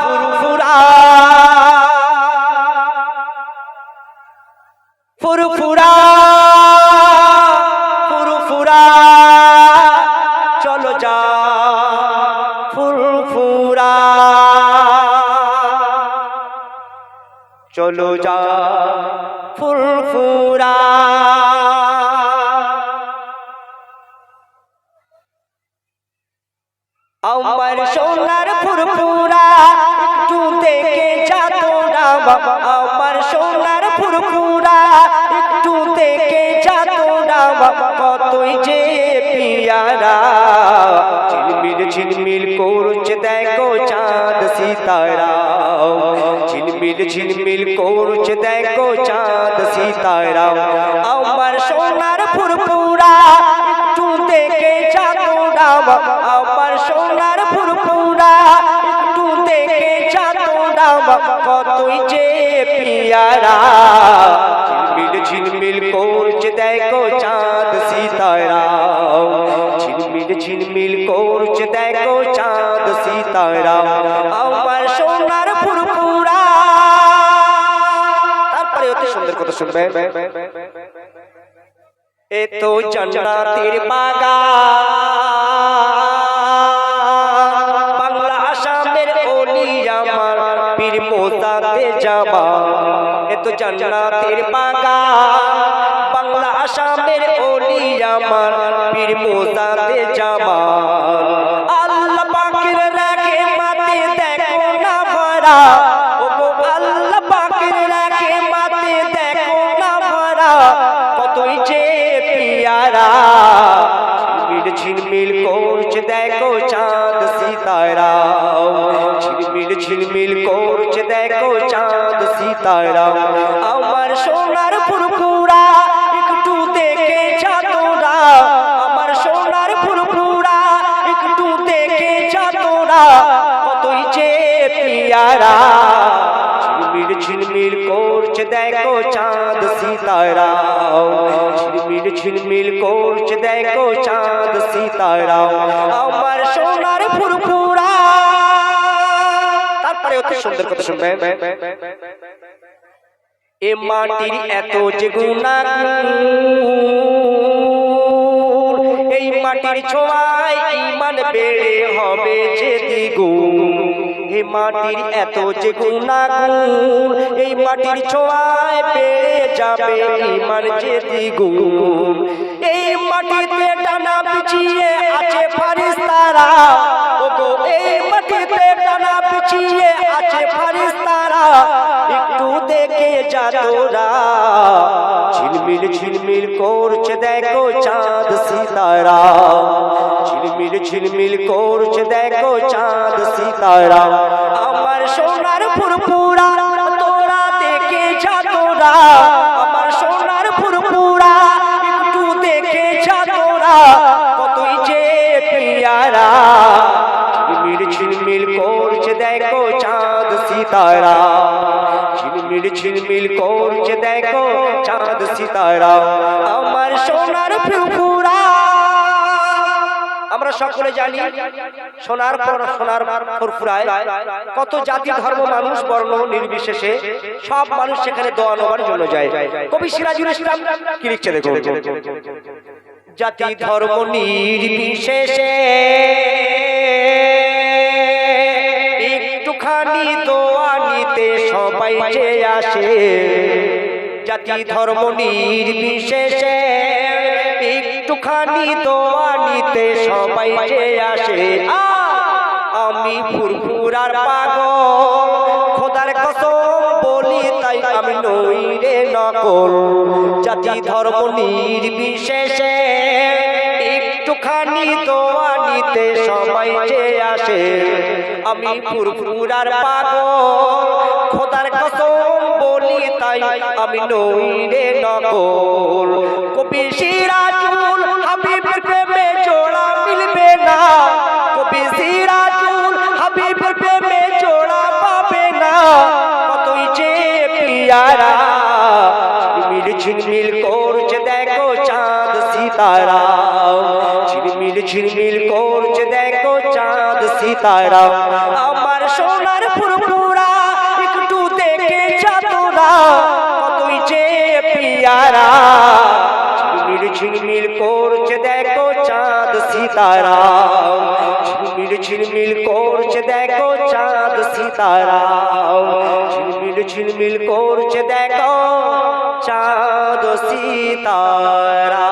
ফুরফুরা ফুরফুরা। ফুরফুরা ফুরফুরা। চলো যা ফুরফুরা। চলো যা আমার সোনার ফুরফুরা একটু দেখে যা তোরা আমার সোনার ফুরফুরা একটু দেখে যা তোরা কতই যে পিয়ারা। ঝিলমিল ঝিলমিল করছে দেখো চাঁদ সিতারা। ঝিলমিল ঝিলমিল করছে দেখো চাঁদ সিতারা। আমার সোনার ফুরফুরা একটু দেখে যা তোরা সোনার ফুরফুরা, একটু দেখে যা তোরা বাবা কতই যে পিয়ারা। ঝিলমিল ঝিলমিল করছে দেখো চাঁদ সিতারা। ঝিলমিল ঝিলমিল করছে দেখো চাঁদ সিতারা। আমার সোনার ফুরফুরা। তারপরে অতি সুন্দর কথা শুনবে। এ তো জান্নাতের বাগান। আমার পীর মোদাতে যাবা এ তো জান্নাতের বাগান। বাংলা আসামের অলি আমার পীর মোদাতে যাবা আল্লাহ পাকের রাখে মাতে দেখো না ভরা। আল্লাহ পাকের রাখে মাতে দেখো না ভরা। কতই যে পিয়ারা। ঝিলমিল করছে, দেখো চাঁদ সিতারা। ঝিলমিল করছে, দেখো চাঁদ সিতারা আমার সোনার ফুরফুরা একটু দেখে যা তোরা আমার সোনার ফুরফুরা একটু দেখে যা তোরা কতই যে পিয়ারা। ঝিলমিল ঝিলমিল করছে, দেখো চাঁদ সিতারা ঝিলমিল ঝিলমিল করছে, দেখো চাঁদ সিতারা আমার সোনার তারপরে অতি সুন্দর কথা শুনবে এ মাটির এত যে গুণাগুণ, এই মাটির ছোঁয়ায় ইমান বেড়ে হবে যে দ্বিগুণ। এই মাটির এত যে গুণাগুণ, এই মাটির ছোঁয়ায় বেড়ে যাবে ইমান যে দ্বিগুণ। এই মাটিতে ডানা বিছিয়ে আছে ফারিস্তারা যা তোরা ঝিলমিল ঝিলমিল করছে দেখো চাঁদ সিতারা। ঝিলমিল ঝিলমিল করছে দেখো চাঁদ সিতারা। আমার সোনার ফুরফুরা, তোরা দেখে যা তোরা আমার সোনার ফুরফুরা, একটু দেখে যা তোরা কতই যে পিয়ারা। ঝিলমিল ঝিলমিল করছে দেখো সিতারা। ঝিলমিল ঝিলমিল করছে দেখো চাঁদ সিতারা। আমার সোনার ফুরফুরা আমরা সকলে জানি সোনার পর সোনার ফুরফুরায় কত জাতি ধর্ম মানুষ বর্ণ নির্বিশেষে সব মানুষ সেখানে দোয়া নেওয়ার জন্য যায়। কবি সিরাজুল ইসলাম কি লিখছে দেখো জাতি ধর্ম নির্বিশেষে একটুখানি নিতে সবাই যে আসে। জাতি ধর্ম নির্বিশেষে একটুখানি দোয়া নিতে সবাই যে আসে। আমি ফুরফুরার পাগল, খোদার কসম বলি তাই আমি নই রে নকল। জাতি ধর্ম নির্বিশেষে একটুখানি দোয়া নিতে সবাই যে আসে। আমি ফুরফুরার পাগল খোদার কসম বলি তাই আমি নই রে নকল কবি সিরাজুল হাবিবের প্রেমে জোড়া মিলবে না। কবি সিরাজুল হাবিবের প্রেমে জোড়া পাবে না। কতই যে পিয়ারা, ঝিলমিল ঝিলমিল করছে দেখো চাঁদ সিতারা। ঝিলমিল ঝিলমিল করছে দেখো চাঁদ সিতারা। সিতারা ঝিলমিল ঝিলমিল করছে দেখো চাঁদ সিতারা ঝিলমিল ঝিলমিল করছে দেখো চাঁদ সিতারা